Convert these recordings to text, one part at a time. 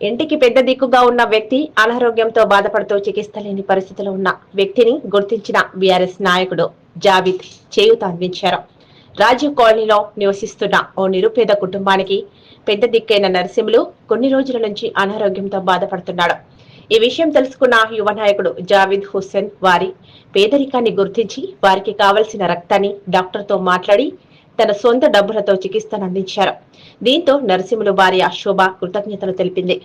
ఇంటికి పెద్ద దిక్కుగా ఉన్న వ్యక్తి అనారోగ్యంతో బాధపడుతూ చికిత్స లేని పరిస్థితిలో ఉన్న వ్యక్తిని గుర్తించిన బీఆర్ఎస్ నాయకుడు జావిద్ చేయూత అందించారు. రాజీవ్ కాలనీలో నివసిస్తున్న ఓ నిరుపేద కుటుంబానికి పెద్ద దిక్కైన నరసింహులు కొన్ని రోజుల నుంచి అనారోగ్యంతో బాధపడుతున్నాడు. ఈ విషయం తెలుసుకున్న యువ నాయకుడు జావిద్ హుస్సేన్ వారి పేదరికాన్ని గుర్తించి వారికి కావలసిన రక్తాన్ని డాక్టర్తో మాట్లాడి తన సొంత డబ్బులతో చికిత్సను అందించారు దీంతో నరసింహులు భార్య శోభ కృతజ్ఞతలు తెలిపింది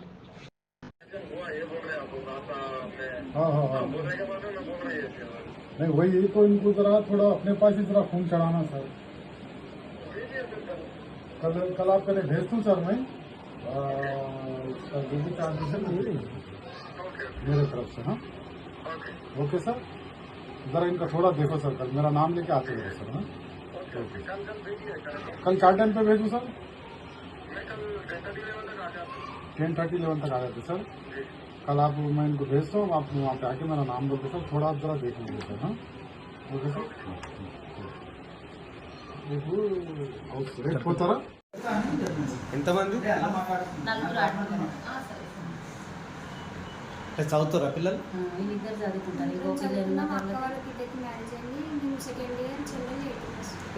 हाँ हाँ हाँ नहीं वही तो इनको जरा थोड़ा अपने पास ही जरा खून चढ़ाना सर कल कल आपके लिए भेज दूँ सर मैं आ, सर जो भी चार्जेस है मेरे मेरे तरफ से हाँ ओके सर जरा इनका थोड़ा देखो सर कल मेरा नाम लेके आते रहो सर हाँ ओके कल क्या टाइम पे भेजूँ सर टेन थर्टी इलेवन तक आ जाते सर कल आप मैं इनको भेजता हूँ आप वहाँ पे आके मेरा नाम बोल दो सर थोड़ा आप जरा देख लीजिए सर हाँ ओके सर देखो రేట్ పోతారా ఎంతమంది నలుగురు ఆడుకుంటారు అంటే చదువుతారా పిల్లలు ఇద్దరికి మ్యారేజ్ అయింది. మేము సెకండ్ ఇయర్ చెల్లెలు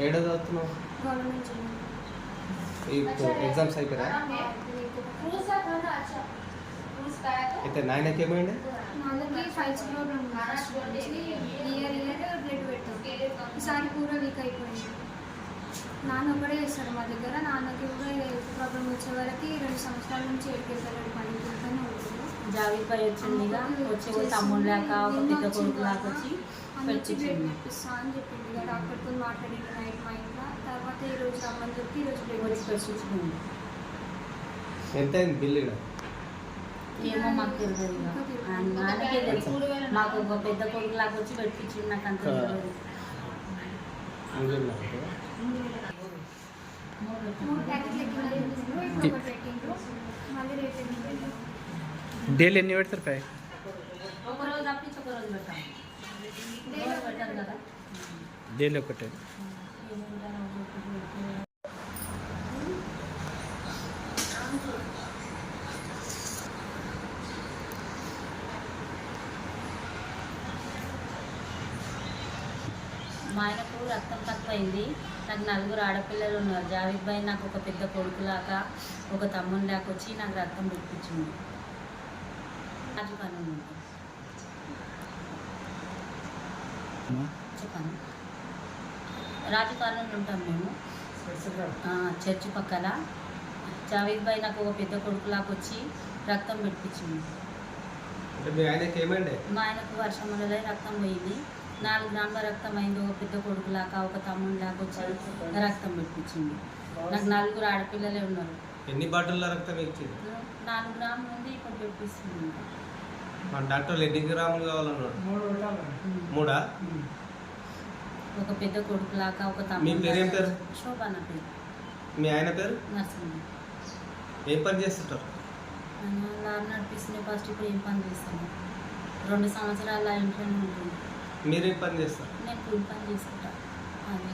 ఏడో చదువుతున్నావు? గవర్నమెంట్ ఎగ్జామ్స్ అయిపోయా అయితే నాయనకి ఏమైంది? నాన్నకి ఫైల్స్ ప్రాబ్లం ఉంది. ఫస్ట్ నుంచి ఇయర్ ఇయర్ బ్లడ్ పెట్టాం. ఈసారి పూరా వీక్ అయిపోయింది. నాన్న ఒకడే చేస్తాడు మా దగ్గర. నాన్నకి కూడా హెల్త్ ప్రాబ్లం వచ్చే వరకు రెండు సంవత్సరాల నుంచి ఎడికెళ్తాడు పని ఉంటుంది జావీద్ పై వచ్చిందిగా. వచ్చి ఒక తమ్ముడు లేక ఒక పెద్ద కొడుకు లాగా వచ్చి పెట్టించింది అని చెప్పింది డాక్టర్తో మాట్లాడింది నైట్ మా ఇంట్లో. తర్వాత ఈ రోజు రమ్మని చెప్పి ఈ రోజు బ్లడ్ వచ్చి పెట్టించుకుంది ఎంత అయింది బిల్లు ఈడ? ఏమో మాకు తెలియదు తెలుసు మాకు ఒక పెద్ద కొడుకు లాగా వచ్చి పెట్టించింది నాకు అంత తెలియదు. మూడు డైలీ ఎన్ని పెడతారు కదా? డైలీ ఒకటే. మా ఆయనకు రక్తం తక్కువైంది. నాకు నలుగురు ఆడపిల్లలు ఉన్నారు. జావేద్ భాయ్ నాకు ఒక పెద్ద కొడుకులాగా ఒక తమ్ముని లాగా వచ్చి నాకు రక్తం పెట్టించింది చెప్పాను రాజు కాలనీలో ఉంటాం మేము చర్చి పక్కన. జావేద్ భాయ్ నాకు ఒక పెద్ద కొడుకులాగా వచ్చి రక్తం పెట్టించింది మీ ఆయనకి వర్షం వల్ల రక్తం పోయింది. నాలుగు గ్రాముల రక్తం అయింది ఒక పెద్ద కొడుకులాగా ఒక తమ్ముడు లాగా వచ్చి రక్తం పెట్టించింది నాకు నలుగురు ఆడపిల్లలే ఉన్నారు. ఎన్ని బాటిల్ల రక్తం ఇచ్చింది నాలుగు గ్రాములు ఉంది ఇప్పుడు పెట్టిస్తుంది మా డాక్టర్లు ఎన్ని గ్రాములు కావాలన్నాడు మూడా ఒక పెద్ద కొడుకులాగా ఒక మీ పేరేం పేరు? శోభన పేరు. మీ ఆయన పేరు? నర్సింగ్ ఏం పని చేస్తుంటారు? లారీ నడిపిస్తుంది ఫస్ట్ ఇప్పుడు ఏం పని చేస్తాను రెండు సంవత్సరాల ఇంట్లోనే ఉంటుంది. మీరేం పని చేస్తారు? నేను కూలి పని చేసుకుంటా. అది